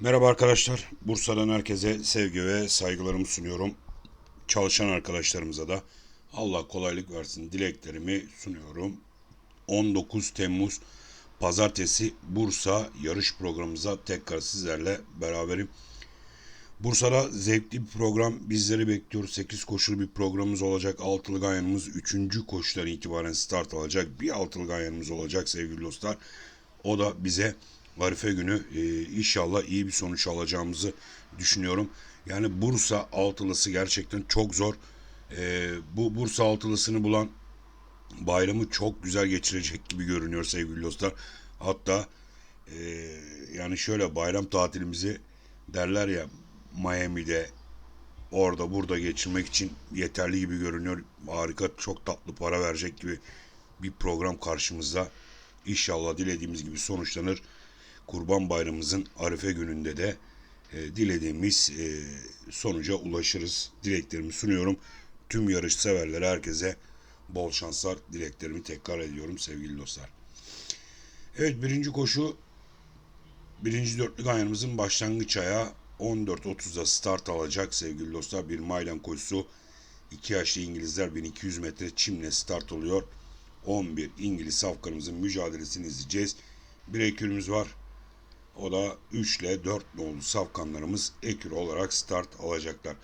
Merhaba arkadaşlar. Bursa'dan herkese sevgi ve saygılarımı sunuyorum. Çalışan arkadaşlarımıza da Allah kolaylık versin dileklerimi sunuyorum. 19 Temmuz Pazartesi Bursa yarış programımıza tekrar sizlerle beraberim. Bursa'da zevkli bir program bizleri bekliyor. 8 koşulu bir programımız olacak. Altılı ganyanımız 3. koşudan itibaren start alacak. Bir altılı ganyanımız olacak sevgili dostlar. O da bize Arife günü e, inşallah iyi bir sonuç alacağımızı düşünüyorum. Yani Bursa altılısı gerçekten çok zor. E, bu Bursa altılısını bulan bayramı çok güzel geçirecek gibi görünüyor sevgili dostlar. Hatta e, yani şöyle bayram tatilimizi derler ya Miami'de orada burada geçirmek için yeterli gibi görünüyor. Harika çok tatlı para verecek gibi bir program karşımızda. İnşallah dilediğimiz gibi sonuçlanır. Kurban Bayramımızın Arife gününde de e, dilediğimiz e, sonuca ulaşırız. Dileklerimi sunuyorum. Tüm yarış severlere herkese bol şanslar dileklerimi tekrar ediyorum sevgili dostlar. Evet birinci koşu birinci dörtlük ayarımızın başlangıç ayağı 14.30'da start alacak sevgili dostlar. Bir Maylan koşusu 2 yaşlı İngilizler 1200 metre çimle start oluyor. 11 İngiliz safkanımızın mücadelesini izleyeceğiz. Bir ekürümüz var. O da 3 ile 4 nolu safkanlarımız ekür olarak start alacaklar.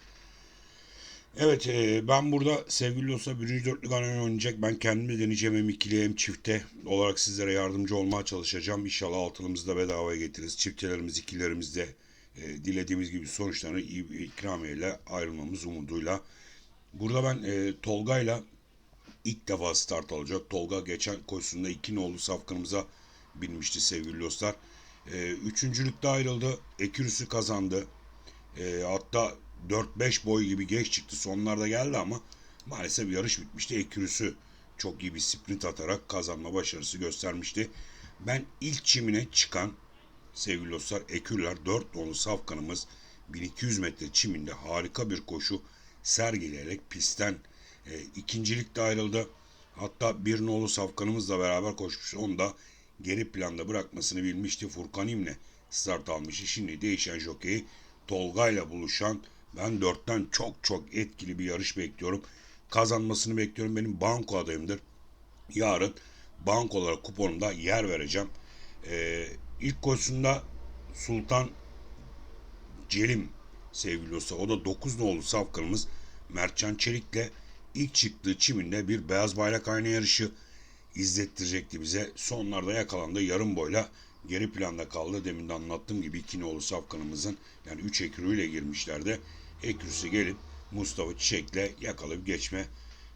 Evet e, ben burada sevgili dostlar birinci dörtlük anonim oynayacak. Ben kendim de deneyeceğim hem ikili hem çifte olarak sizlere yardımcı olmaya çalışacağım. İnşallah altılımızı da bedavaya getiririz. Çiftelerimiz ikilerimiz de e, dilediğimiz gibi sonuçlarını ikramiyeyle ayrılmamız umuduyla. Burada ben e, Tolga'yla ilk defa start alacak. Tolga geçen koşusunda iki nolu safkanımıza binmişti sevgili dostlar. E, üçüncülükte ayrıldı. Ekürüsü kazandı. E, hatta 4-5 boy gibi geç çıktı. Sonlarda geldi ama maalesef yarış bitmişti. Ekürüsü çok iyi bir sprint atarak kazanma başarısı göstermişti. Ben ilk çimine çıkan sevgili dostlar Ekürler 4 nolu safkanımız 1200 metre çiminde harika bir koşu sergileyerek pistten e, ikincilikte ayrıldı. Hatta bir nolu safkanımızla beraber koşmuş. Onu da geri planda bırakmasını bilmişti. Furkan İmle start almıştı. Şimdi değişen jokeyi Tolga ile buluşan ben dörtten çok çok etkili bir yarış bekliyorum. Kazanmasını bekliyorum. Benim banko adayımdır. Yarın banko olarak kuponumda yer vereceğim. Ee, ilk koşusunda Sultan Celim sevgili dostlar. O da 9 nolu safkanımız Mertcan Çelik'le ilk çıktığı çiminde bir beyaz bayrak aynı yarışı izlettirecekti bize. Sonlarda yakalandı. Yarım boyla geri planda kaldı. Demin de anlattığım gibi iki nolu safkanımızın yani 3 ekürüyle girmişlerdi. Ekürüsü gelip Mustafa Çiçek'le yakalayıp geçme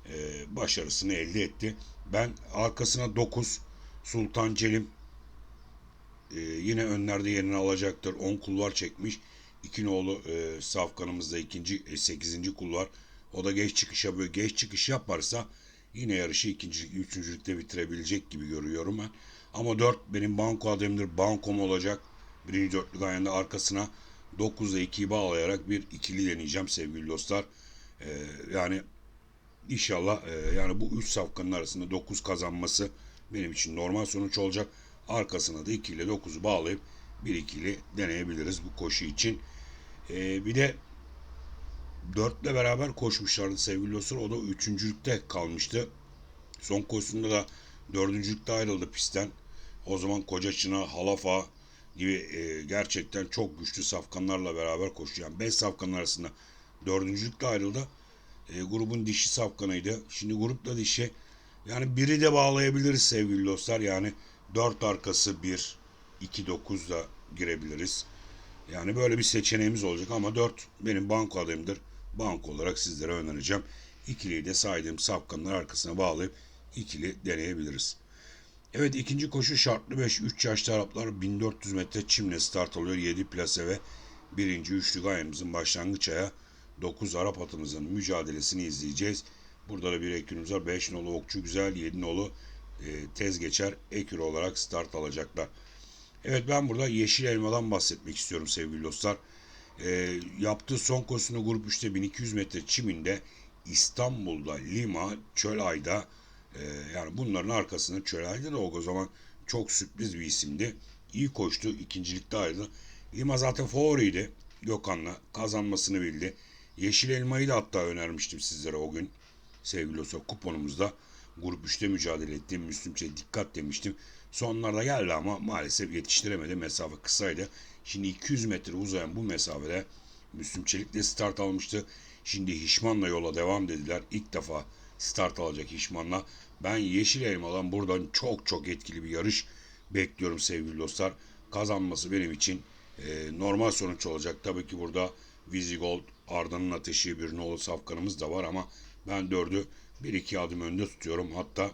e, başarısını elde etti. Ben arkasına 9 Sultan Celim e, yine önlerde yerini alacaktır. 10 kulvar çekmiş. İki nolu e, safkanımızda ikinci e, 8. kulvar. O da geç çıkış yapıyor. Geç çıkış yaparsa yine yarışı ikinci, üçüncülükte bitirebilecek gibi görüyorum ben. Ama 4 benim banko adayımdır. Bankom olacak. Birinci dörtlük ayında arkasına 9'da 2'yi bağlayarak bir ikili deneyeceğim sevgili dostlar. Ee, yani inşallah e, yani bu 3 safkanın arasında 9 kazanması benim için normal sonuç olacak. Arkasına da 2 ile 9'u bağlayıp bir ikili deneyebiliriz bu koşu için. Ee, bir de 4 ile beraber koşmuşlardı sevgili dostlar. O da üçüncülükte kalmıştı. Son koşusunda da dördüncülükte ayrıldı pistten. O zaman Kocaçına, Halafa gibi e, gerçekten çok güçlü safkanlarla beraber koşuyor. Yani 5 safkanın arasında dördüncülükte ayrıldı. E, grubun dişi safkanıydı. Şimdi grupla dişi. Yani biri de bağlayabiliriz sevgili dostlar. Yani 4 arkası 1, 2 9 da girebiliriz. Yani böyle bir seçeneğimiz olacak ama 4 benim banko adayımdır. Banko olarak sizlere önereceğim. İkiliyi de saydığım safkanlar arkasına bağlayıp ikili deneyebiliriz. Evet ikinci koşu şartlı 5 3 yaşlı Araplar 1400 metre çimle start alıyor. 7 plase ve birinci üçlü gayemizin başlangıç aya 9 Arap atımızın mücadelesini izleyeceğiz. Burada da bir ekürümüz var. 5 nolu okçu güzel, 7 nolu e, tez geçer ekür olarak start alacaklar. Evet ben burada Yeşil Elma'dan bahsetmek istiyorum sevgili dostlar. E, yaptığı son koşusunda grup 3'te 1200 metre çiminde İstanbul'da, Lima, Çölay'da ee, yani bunların arkasında Çölay'da da o zaman çok sürpriz bir isimdi. İyi koştu. ikincilikte ayrıldı. Lima zaten favoriydi. Gökhan'la kazanmasını bildi. Yeşil elmayı da hatta önermiştim sizlere o gün. Sevgili dostlar kuponumuzda grup 3'te mücadele ettiğim Müslüm dikkat demiştim. Sonlarda geldi ama maalesef yetiştiremedi. Mesafe kısaydı. Şimdi 200 metre uzayan bu mesafede Müslüm Çelik de start almıştı. Şimdi Hişman'la yola devam dediler. İlk defa start alacak Hişman'la. Ben Yeşil Elma'dan buradan çok çok etkili bir yarış bekliyorum sevgili dostlar. Kazanması benim için e, normal sonuç olacak. Tabii ki burada Visigold, Arda'nın ateşi, bir nolu safkanımız da var ama ben dördü bir iki adım önde tutuyorum. Hatta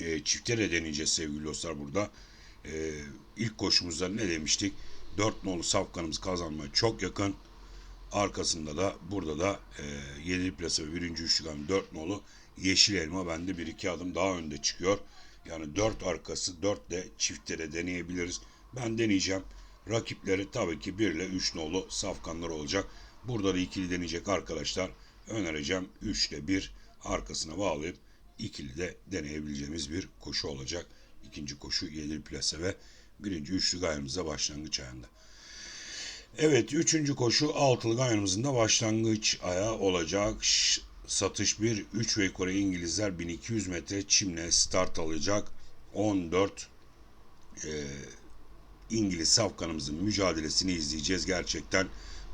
e, çifte de deneyeceğiz sevgili dostlar burada. E, ilk koşumuzda ne demiştik? Dört nolu safkanımız kazanmaya çok yakın. Arkasında da burada da e, 7 plasa ve birinci üçlügan 4 nolu yeşil elma bende bir iki adım daha önde çıkıyor. Yani 4 arkası 4 de çiftlere deneyebiliriz. Ben deneyeceğim. Rakipleri tabii ki 1 ile 3 nolu safkanlar olacak. Burada da ikili deneyecek arkadaşlar. Önereceğim 3 ile 1 arkasına bağlayıp ikili de deneyebileceğimiz bir koşu olacak. İkinci koşu 7 plase ve birinci üçlü gayemizde başlangıç ayında. Evet, üçüncü koşu altılı gayanımızın da başlangıç ayağı olacak. Satış 1, 3 ve yukarı İngilizler 1200 metre çimle start alacak. 14 e, İngiliz safkanımızın mücadelesini izleyeceğiz. Gerçekten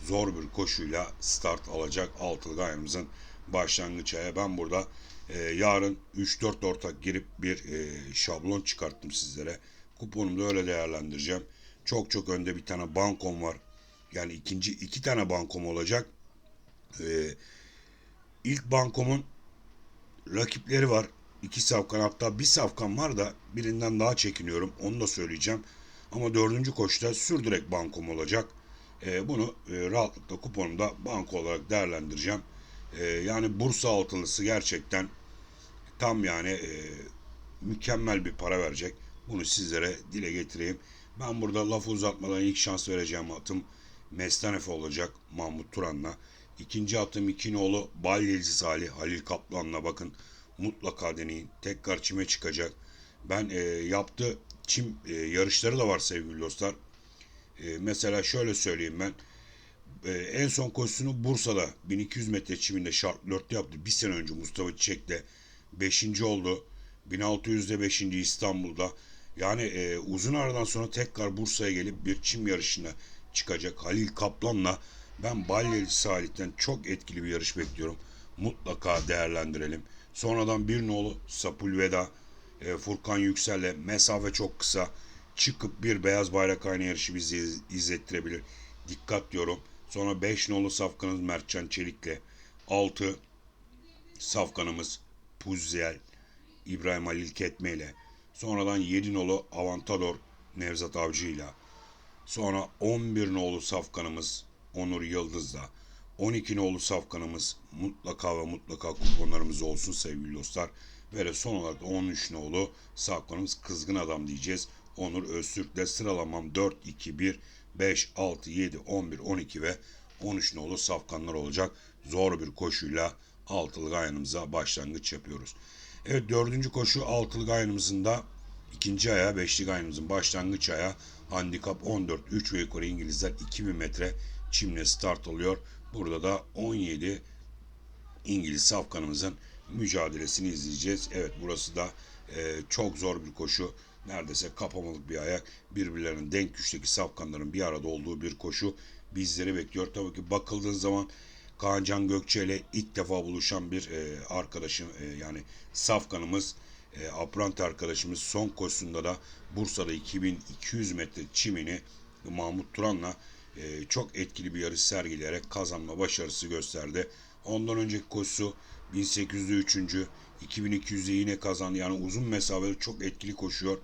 zor bir koşuyla start alacak altılı gayanımızın başlangıç ayağı. Ben burada e, yarın 3-4 ortak girip bir e, şablon çıkarttım sizlere. Kuponumu da öyle değerlendireceğim. Çok çok önde bir tane bankom var. Yani ikinci iki tane bankom olacak. Ee, ilk bankomun rakipleri var. İki safkan hatta bir safkan var da birinden daha çekiniyorum. Onu da söyleyeceğim. Ama dördüncü koşta sürdürek bankom olacak. Ee, bunu e, rahatlıkla kuponumda banko olarak değerlendireceğim. Ee, yani Bursa altılısı gerçekten tam yani e, mükemmel bir para verecek. Bunu sizlere dile getireyim. Ben burada lafı uzatmadan ilk şans vereceğim atım Mestanefe olacak Mahmut Turan'la. İkinci atım İkinoğlu Balyeli Salih Halil Kaplan'la bakın mutlaka deneyin. Tekrar çime çıkacak. Ben e, yaptığı çim e, yarışları da var sevgili dostlar. E, mesela şöyle söyleyeyim ben. E, en son koşusunu Bursa'da 1200 metre çiminde şart 4'te yaptı. Bir sene önce Mustafa Çiçek'le 5. oldu. 1600'de 5. İstanbul'da. Yani e, uzun aradan sonra tekrar Bursa'ya gelip bir çim yarışına çıkacak Halil Kaplan'la ben Balyeli Salih'ten çok etkili bir yarış bekliyorum. Mutlaka değerlendirelim. Sonradan bir nolu Sapulveda, e, Furkan Yüksel'le mesafe çok kısa. Çıkıp bir beyaz bayrak aynı yarışı bizi iz- izlettirebilir. Dikkat diyorum. Sonra 5 nolu safkanımız Mertcan Çelik'le. 6 safkanımız Puzzel, İbrahim Halil Ketme ile. Sonradan 7 nolu Avantador Nevzat Avcı ile. Sonra 11 nolu safkanımız Onur Yıldız'la. 12 nolu safkanımız mutlaka ve mutlaka kuponlarımız olsun sevgili dostlar. Ve de son olarak da 13 nolu safkanımız Kızgın Adam diyeceğiz. Onur Öztürk'le sıralamam 4, 2, 1, 5, 6, 7, 11, 12 ve 13 nolu safkanlar olacak. Zor bir koşuyla altılı gayanımıza başlangıç yapıyoruz. Evet dördüncü koşu altılı gayanımızın da ikinci ayağı beşli gayanımızın başlangıç ayağı handikap 14 3 ve yukarı İngilizler 2000 metre çimle start alıyor. Burada da 17 İngiliz safkanımızın mücadelesini izleyeceğiz. Evet burası da e, çok zor bir koşu. Neredeyse kapamalık bir ayak. Birbirlerinin denk güçteki safkanların bir arada olduğu bir koşu bizleri bekliyor. Tabii ki bakıldığın zaman Kaan Can Gökçe ile ilk defa buluşan bir e, arkadaşım e, yani safkanımız e, Aprant arkadaşımız son koşusunda da Bursa'da 2200 metre çimini Mahmut Turan'la e, çok etkili bir yarış sergileyerek kazanma başarısı gösterdi. Ondan önceki koşusu 1800'de 3. 2200'de yine kazandı. Yani uzun mesafede çok etkili koşuyor.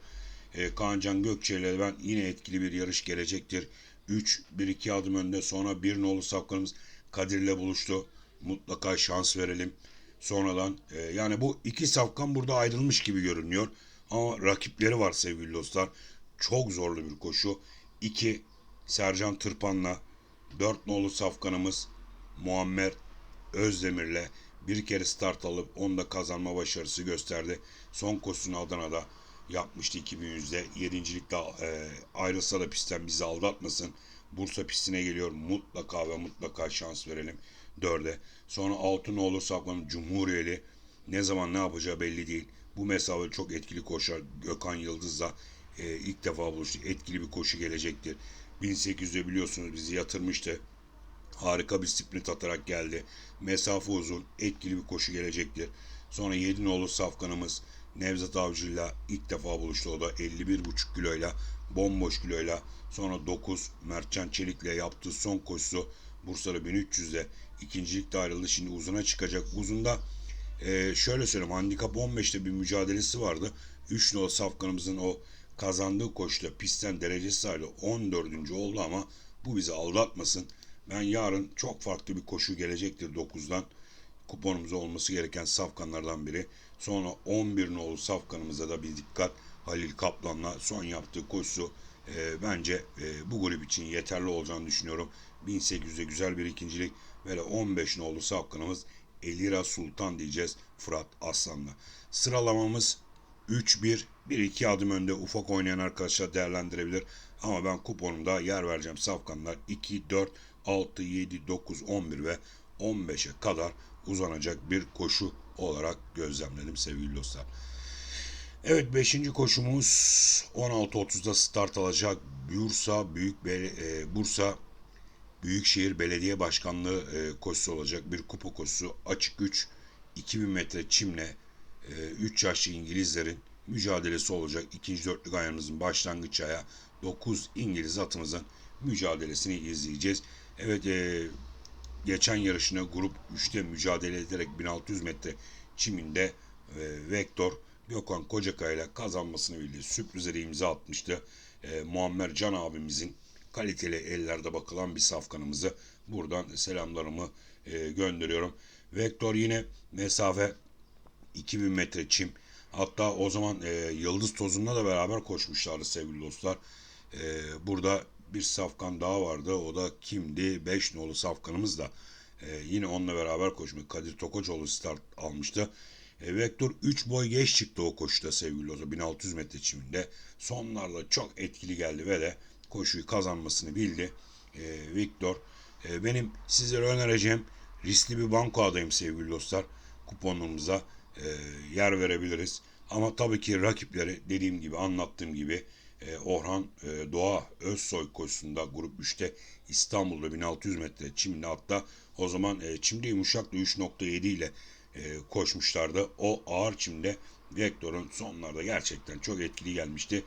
E, Kaan Can Gökçe ben yine etkili bir yarış gelecektir. 3 1-2 adım önde sonra bir nolu safkanımız Kadir'le buluştu. Mutlaka şans verelim. Sonradan e, yani bu iki safkan burada ayrılmış gibi görünüyor. Ama rakipleri var sevgili dostlar. Çok zorlu bir koşu. 2 Sercan Tırpan'la 4 nolu safkanımız Muammer Özdemir'le bir kere start alıp onda kazanma başarısı gösterdi. Son koşusunu Adana'da yapmıştı 2100'de. Yedincilikte e, ayrılsa da pistten bizi aldatmasın. Bursa pistine geliyor. Mutlaka ve mutlaka şans verelim 4'e. Sonra 6 ne olur safkanın Cumhuriyeli. Ne zaman ne yapacağı belli değil. Bu mesafe çok etkili koşar. Gökhan Yıldız'la e, ilk defa buluştu. Etkili bir koşu gelecektir. 1800'de biliyorsunuz bizi yatırmıştı. Harika bir sprint atarak geldi. Mesafe uzun, etkili bir koşu gelecektir. Sonra 7 nolu safkanımız Nevzat Avcı'yla ilk defa buluştu. O da 51,5 kiloyla, bomboş kiloyla. Sonra 9 Mertcan Çelik'le yaptığı son koşusu Bursa'da 1300'de ikincilikte ayrıldı. Şimdi uzuna çıkacak. Uzunda e, şöyle söyleyeyim handikap 15'te bir mücadelesi vardı. 3 nolu safkanımızın o kazandığı koşuda pistten derecesi sayılı 14. oldu ama bu bizi aldatmasın. Ben yarın çok farklı bir koşu gelecektir 9'dan. Kuponumuzda olması gereken safkanlardan biri. Sonra 11 nolu safkanımıza da bir dikkat. Halil Kaplan'la son yaptığı koşusu e, bence e, bu grup için yeterli olacağını düşünüyorum. 1800'de güzel bir ikincilik ve de 15 nolu safkanımız Elira Sultan diyeceğiz Fırat Aslan'la. Sıralamamız 3-1, 1-2 adım önde ufak oynayan arkadaşlar değerlendirebilir. Ama ben kuponumda yer vereceğim safkanlar 2, 4, 6, 7, 9, 11 ve 15'e kadar uzanacak bir koşu olarak gözlemledim sevgili dostlar. Evet 5. koşumuz 16.30'da start alacak. Bursa Büyük Bel- e, Bursa Büyükşehir Belediye Başkanlığı e, koşusu olacak. Bir kupa koşusu. Açık 3 2000 metre çimle 3 yaşlı İngilizlerin mücadelesi olacak. İkinci dörtlük ayağımızın başlangıç ayağı 9 İngiliz atımızın mücadelesini izleyeceğiz. Evet e, geçen yarışına grup 3'te mücadele ederek 1600 metre çiminde e, Vektor Gökhan Kocakaya ile kazanmasını bildi. Sürprize de imza atmıştı. E, Muammer Can abimizin kaliteli ellerde bakılan bir safkanımızı buradan selamlarımı e, gönderiyorum. Vektor yine mesafe 2000 metre çim. Hatta o zaman e, Yıldız Tozu'nda da beraber koşmuşlardı sevgili dostlar. E, burada bir safkan daha vardı. O da kimdi? 5 nolu safkanımız da e, yine onunla beraber koşmuş. Kadir Tokoçoğlu start almıştı. E, Vektör 3 boy geç çıktı o koşuda sevgili dostlar. 1600 metre çiminde. Sonlarda çok etkili geldi ve de koşuyu kazanmasını bildi. E, Victor. E, benim sizlere önereceğim riskli bir banko adayım sevgili dostlar. Kuponumuza e, yer verebiliriz. Ama tabii ki rakipleri dediğim gibi anlattığım gibi e, Orhan e, Doğa Özsoy koşusunda grup 3'te İstanbul'da 1600 metre çimde hatta o zaman e, çimde yumuşaklı 3.7 ile e, koşmuşlardı. O ağır çimde Vektor'un sonlarda gerçekten çok etkili gelmişti.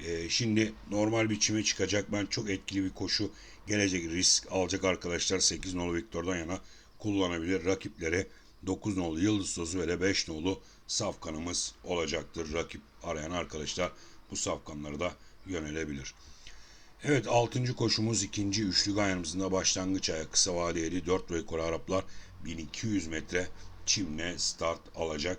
E, şimdi normal bir çime çıkacak. Ben çok etkili bir koşu gelecek risk alacak arkadaşlar 8 nolu Viktor'dan yana kullanabilir. Rakipleri 9 nolu Yıldız Tozu ve de 5 nolu safkanımız olacaktır. Rakip arayan arkadaşlar bu safkanlara da yönelebilir. Evet 6. koşumuz ikinci üçlü gayanımızın da başlangıç ayağı kısa vadeli 4 rekor Araplar 1200 metre çimle start alacak.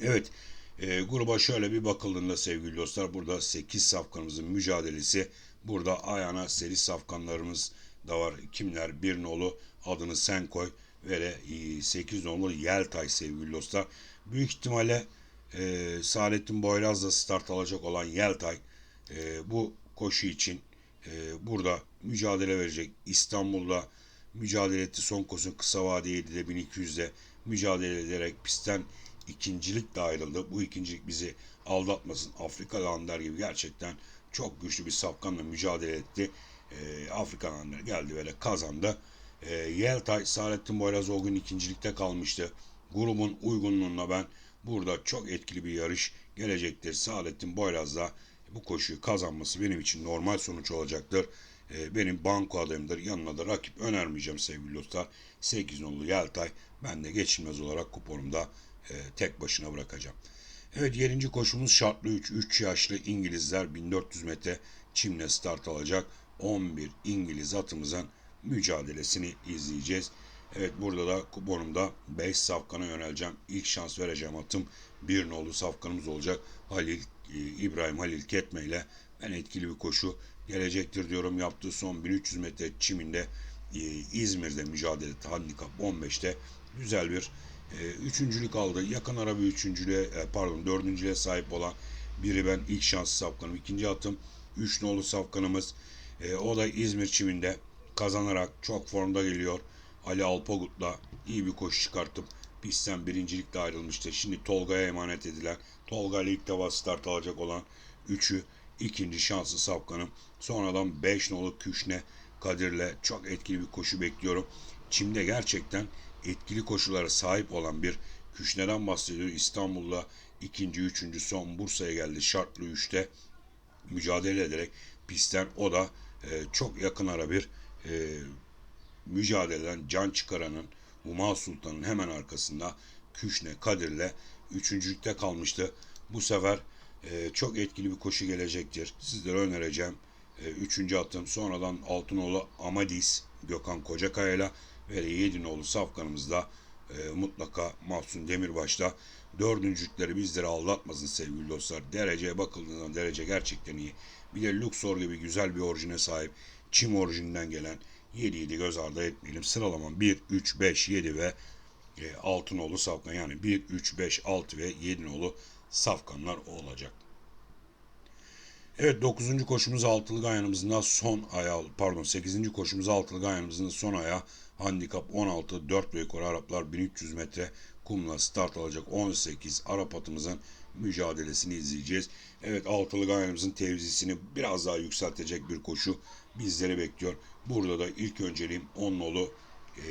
Evet e, gruba şöyle bir bakıldığında sevgili dostlar burada 8 safkanımızın mücadelesi burada ayağına seri safkanlarımız da var. Kimler? Bir nolu adını sen koy ve de 8 nolu Yeltay sevgili dostlar. Büyük ihtimalle e, Saadettin Boyraz'la start alacak olan Yeltay e, bu koşu için e, burada mücadele verecek. İstanbul'da mücadele etti. Son koşu kısa vadeydi de 1200'de mücadele ederek pistten ikincilik de ayrıldı. Bu ikincilik bizi aldatmasın. Afrika Lander gibi gerçekten çok güçlü bir safkanla mücadele etti. E, Afrika Lander geldi ve de kazandı. E, Yeltay, Saadettin Boyraz o gün ikincilikte kalmıştı. Grubun uygunluğuna ben burada çok etkili bir yarış gelecektir. Saadettin Boyraz'da bu koşuyu kazanması benim için normal sonuç olacaktır. E, benim banko adayımdır. Yanına da rakip önermeyeceğim sevgili dostlar. 8 nolu Yeltay ben de geçilmez olarak kuponumda e, tek başına bırakacağım. Evet 7. koşumuz şartlı 3. 3 yaşlı İngilizler 1400 metre çimle start alacak. 11 İngiliz atımızın mücadelesini izleyeceğiz. Evet burada da kuponumda 5 safkana yöneleceğim. İlk şans vereceğim atım bir nolu safkanımız olacak. Halil e, İbrahim Halil Ketme ile ben etkili bir koşu gelecektir diyorum. Yaptığı son 1300 metre çiminde e, İzmir'de mücadele etti. Handikap 15'te güzel bir e, üçüncülük aldı. Yakın ara bir üçüncülüğe pardon dördüncülüğe sahip olan biri ben ilk şans safkanım. İkinci atım 3 nolu safkanımız E, o da İzmir çiminde kazanarak çok formda geliyor. Ali Alpagut'la iyi bir koşu çıkartıp pistten birincilikle ayrılmıştı. Şimdi Tolga'ya emanet edilen, Tolga ile ilk defa start alacak olan 3'ü ikinci şanslı Safkan'ım. Sonradan 5 nolu Küşne Kadir'le çok etkili bir koşu bekliyorum. Çim'de gerçekten etkili koşulara sahip olan bir Küşne'den bahsediyor. İstanbul'da ikinci, üçüncü son Bursa'ya geldi şartlı 3'te mücadele ederek pistten o da e, çok yakın ara bir e, mücadeleden can çıkaranın Huma Sultan'ın hemen arkasında Küşne Kadir'le üçüncülükte kalmıştı. Bu sefer e, çok etkili bir koşu gelecektir. Sizlere önereceğim. E, üçüncü atım sonradan Altınoğlu Amadis Gökhan Kocakaya'yla ve de Yedinoğlu Safkan'ımızda e, mutlaka Mahsun Demirbaş'ta dördüncülükleri bizleri aldatmasın sevgili dostlar. Dereceye bakıldığında derece gerçekten iyi. Bir de Luxor gibi güzel bir orijine sahip. Çim orijinden gelen 7'yi de göz ardı etmeyelim. Sıralaman 1, 3, 5, 7 ve e, Altınoğlu Safkan yani 1, 3, 5, 6 ve 7 nolu Safkanlar olacak. Evet 9. koşumuz altılı ganyanımızın da son ayağı pardon 8. koşumuz altılı ganyanımızın son ayağı handikap 16 4 ve yukarı Araplar 1300 metre kumla start alacak 18 Arap atımızın mücadelesini izleyeceğiz. Evet altılı ganyanımızın tevzisini biraz daha yükseltecek bir koşu bizleri bekliyor. Burada da ilk önceliğim 10 nolu e,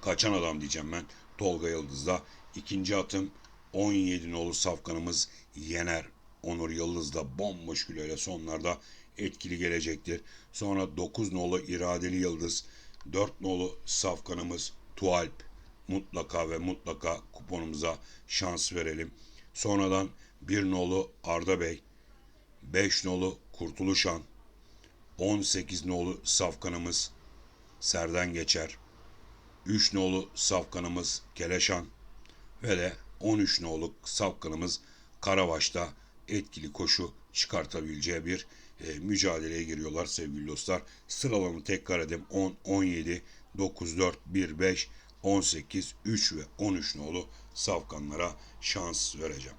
kaçan adam diyeceğim ben Tolga Yıldız'da. İkinci atım 17 nolu safkanımız Yener Onur Yıldız da bomboş kiloyla sonlarda etkili gelecektir. Sonra 9 nolu iradeli Yıldız, 4 nolu safkanımız Tualp mutlaka ve mutlaka kuponumuza şans verelim. Sonradan 1 nolu Arda Bey, 5 nolu Kurtuluşan, 18 nolu safkanımız Serden Geçer, 3 nolu safkanımız Keleşan ve de 13 nolu safkanımız Karavaş'ta etkili koşu çıkartabileceği bir e, mücadeleye giriyorlar sevgili dostlar. Sıralama tekrar edeyim 10, 17, 9, 4, 1, 5, 18, 3 ve 13 nolu safkanlara şans vereceğim.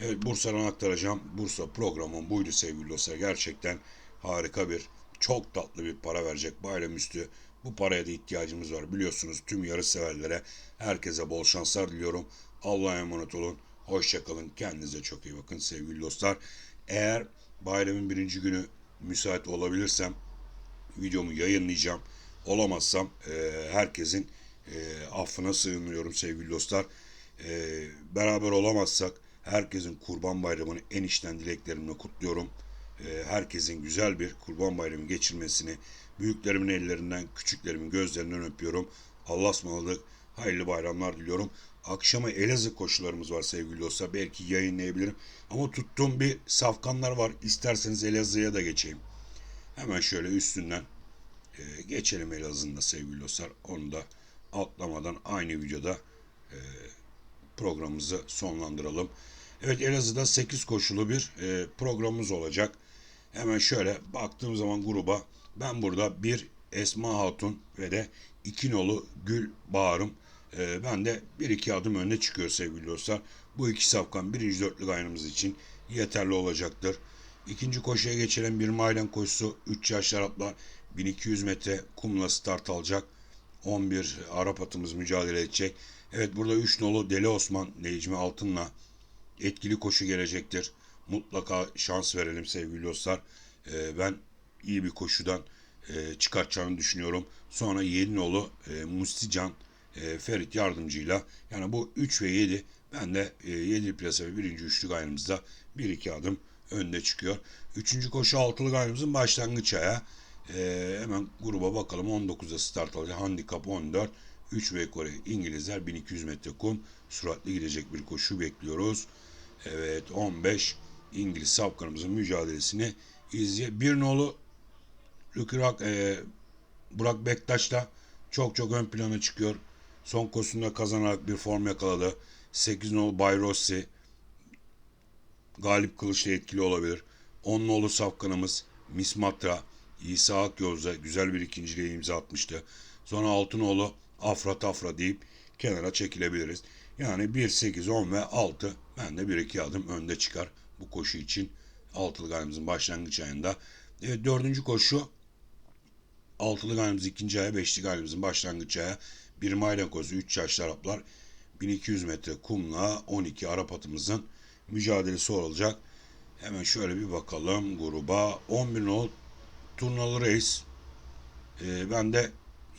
Evet Bursa'dan aktaracağım. Bursa programım buydu sevgili dostlar. Gerçekten harika bir, çok tatlı bir para verecek bayramüstü. Bu paraya da ihtiyacımız var. Biliyorsunuz tüm yarış severlere herkese bol şanslar diliyorum. Allah'a emanet olun. Hoşçakalın. Kendinize çok iyi bakın sevgili dostlar. Eğer bayramın birinci günü müsait olabilirsem videomu yayınlayacağım. Olamazsam e, herkesin e, affına sığınıyorum sevgili dostlar. E, beraber olamazsak herkesin kurban bayramını en içten dileklerimle kutluyorum. E, herkesin güzel bir kurban bayramı geçirmesini büyüklerimin ellerinden, küçüklerimin gözlerinden öpüyorum. Allah'a ısmarladık. Hayırlı bayramlar diliyorum. Akşama Elazığ koşularımız var sevgili dostlar. Belki yayınlayabilirim. Ama tuttuğum bir safkanlar var. İsterseniz Elazığ'a da geçeyim. Hemen şöyle üstünden e, geçelim Elazığ'ın da sevgili dostlar. Onu da atlamadan aynı videoda e, programımızı sonlandıralım. Evet Elazığ'da 8 koşulu bir e, programımız olacak. Hemen şöyle baktığım zaman gruba ben burada bir Esma Hatun ve de iki nolu Gül Bağırım. E, ben de bir iki adım önde çıkıyor sevgili dostlar. Bu iki safkan birinci dörtlük aynımız için yeterli olacaktır. İkinci koşuya geçelim bir maylen koşusu 3 yaş Araplar 1200 metre kumla start alacak. 11 Arap atımız mücadele edecek. Evet burada 3 nolu Deli Osman Necmi Altın'la etkili koşu gelecektir. Mutlaka şans verelim sevgili dostlar. Ee, ben iyi bir koşudan e, çıkartacağını düşünüyorum. Sonra Yedinoğlu e, Mustican e, Ferit yardımcıyla yani bu 3 ve 7 ben de e, 7 plasa ve birinci üçlük ayrımızda 1-2 adım önde çıkıyor. Üçüncü koşu altılık ayrımızın başlangıç ayağı. E, hemen gruba bakalım 19'da start alacak. Handikap 14. 3 ve Kore İngilizler 1200 metre kum süratli gidecek bir koşu bekliyoruz. Evet 15 İngiliz safkanımızın mücadelesini izleye. Bir nolu Lükürak e, Burak Bektaş da çok çok ön plana çıkıyor. Son koşusunda kazanarak bir form yakaladı. 8 nolu Bay Rossi Galip Kılıç'la etkili olabilir. 10 nolu safkanımız Mismatra İsa Akyoz'da güzel bir ikinciliğe imza atmıştı. Sonra Altınoğlu Afra Tafra deyip kenara çekilebiliriz. Yani 1, 8, 10 ve 6 ben de 1-2 adım önde çıkar bu koşu için. Altılı galimizin başlangıç ayında Evet, dördüncü koşu altılı gayrımız ikinci aya, beşli gayrımızın başlangıç aya. Bir mayla kozu, 3 yaşlı Araplar. 1200 metre kumla 12 Arap atımızın mücadelesi olacak. Hemen şöyle bir bakalım gruba. 11 nol turnalı reis. Ee, ben de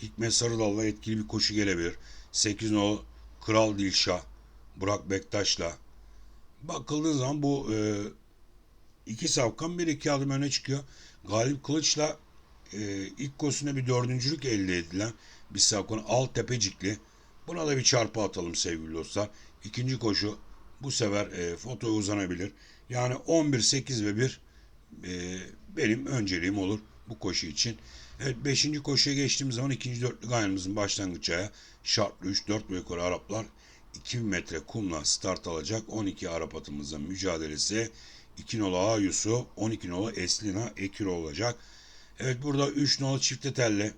Hikmet Sarıdal'la etkili bir koşu gelebilir. 8 nol Kral Dilşah. Burak Bektaş'la. Bakıldığı zaman bu e, iki safkan bir iki adım öne çıkıyor. Galip Kılıç'la e, ilk koşusunda bir dördüncülük elde edilen bir safkan Alttepecikli. Buna da bir çarpı atalım sevgili dostlar. İkinci koşu bu sefer e, fotoya uzanabilir. Yani 11, 8 ve 1 e, benim önceliğim olur bu koşu için. Evet 5. koşuya geçtiğimiz zaman ikinci dörtlü gayrımızın başlangıç aya şartlı 3 4 ve yukarı Araplar 2000 metre kumla start alacak 12 Arap atımızın mücadelesi 2 nolu A Yusuf 12 nolu Eslina Ekiro olacak. Evet burada 3 nolu çifte telle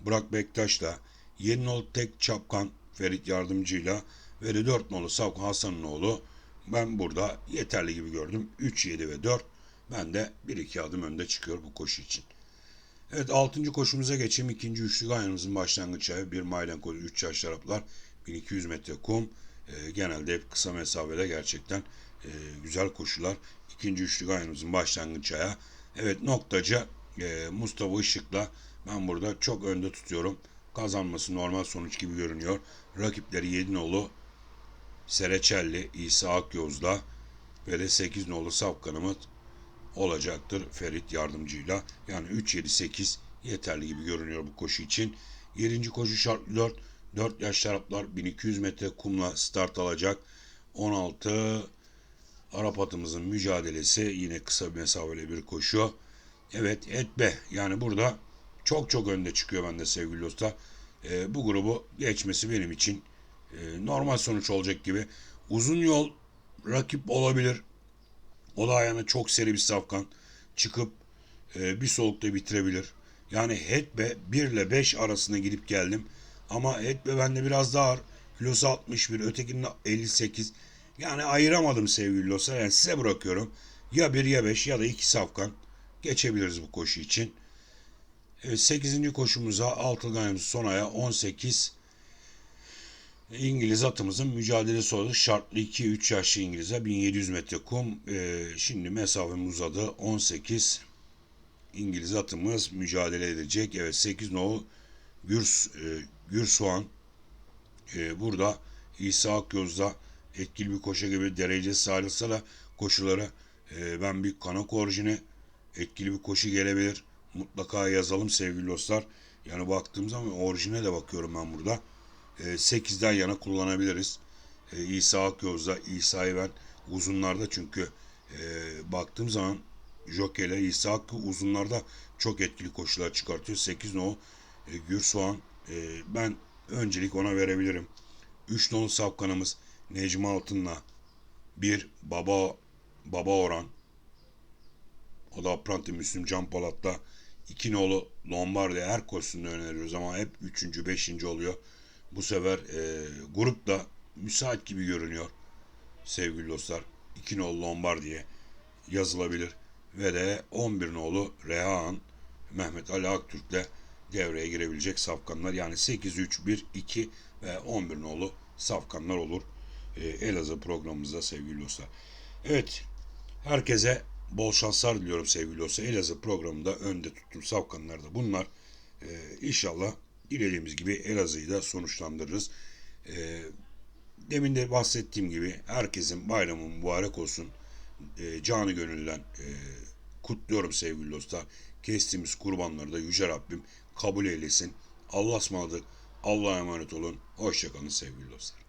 Burak Bektaş'la 7 nolu tek çapkan Ferit Yardımcı'yla ve de 4 nolu Savkan Hasan'ın oğlu ben burada yeterli gibi gördüm. 3, 7 ve 4 ben de 1-2 adım önde çıkıyor bu koşu için. Evet 6. koşumuza geçeyim. İkinci üçlü gayrımızın başlangıç ayı. Bir maylen koşu 3 yaş Araplar. 1200 metre kum. E, genelde hep kısa mesafede gerçekten e, güzel koşular. İkinci üçlü gayrımızın başlangıç aya. Evet noktacı e, Mustafa Işık'la ben burada çok önde tutuyorum. Kazanması normal sonuç gibi görünüyor. Rakipleri 7 nolu Sereçelli, İsa Akyoz'la ve de 8 nolu Safkan'ımız olacaktır Ferit yardımcıyla. Yani 3-7-8 yeterli gibi görünüyor bu koşu için. 7. koşu şartlı 4. 4 yaş Araplar 1200 metre kumla start alacak. 16 Arap atımızın mücadelesi yine kısa bir mesafeli bir koşu. Evet Etbe yani burada çok çok önde çıkıyor bende sevgili dostlar. Ee, bu grubu geçmesi benim için e, normal sonuç olacak gibi. Uzun yol rakip olabilir. O da ayağına çok seri bir safkan çıkıp e, bir solukta bitirebilir. Yani Hetbe 1 ile 5 arasında gidip geldim. Ama Hetbe bende biraz daha ağır. Kilosu 61, ötekinin 58. Yani ayıramadım sevgili dostlar. Yani size bırakıyorum. Ya 1 ya 5 ya da 2 safkan geçebiliriz bu koşu için. Evet, 8. koşumuza Altılgayımız son aya 18 İngiliz atımızın mücadelesi oldu. Şartlı 2-3 yaşlı İngiliz'e 1700 metre kum. Ee, şimdi mesafemiz uzadı. 18 İngiliz atımız mücadele edecek. Evet 8 no Gürs, e, Gürsoğan e, burada İsa Akyoz'da etkili bir koşu gibi derecesi ayrılsa da koşulara e, ben bir kanak orijini etkili bir koşu gelebilir. Mutlaka yazalım sevgili dostlar. Yani baktığım zaman orijine de bakıyorum ben burada. 8'den yana kullanabiliriz. E, İsa Akyoz'da, İsa'yı ben uzunlarda çünkü e, baktığım zaman Jockey ile İsa Hakkı uzunlarda çok etkili koşular çıkartıyor. 8 no e, Gürsoğan e, ben öncelik ona verebilirim. 3 nolu safkanımız Necmi Altın'la bir baba baba oran o da Apranti Müslüm Can Polat'ta iki nolu Lombardi her koşusunda öneriyoruz ama hep üçüncü, beşinci oluyor. Bu sefer e, grup da müsait gibi görünüyor sevgili dostlar. 2 nolu Lombardiye yazılabilir. Ve de 11 nolu Rehan Mehmet Ali Aktürk'le devreye girebilecek safkanlar. Yani 8, 3, 1, 2 ve 11 nolu safkanlar olur. E, Elazığ programımızda sevgili dostlar. Evet herkese bol şanslar diliyorum sevgili dostlar. Elazığ programında önde tuttuğum safkanlar da bunlar. E, inşallah dilediğimiz gibi Elazığ'ı da sonuçlandırırız. E, demin de bahsettiğim gibi herkesin bayramı mübarek olsun. E, canı gönülden e, kutluyorum sevgili dostlar. Kestiğimiz kurbanları da Yüce Rabbim kabul eylesin. Allah'a ısmarladık. Allah'a emanet olun. Hoşçakalın sevgili dostlar.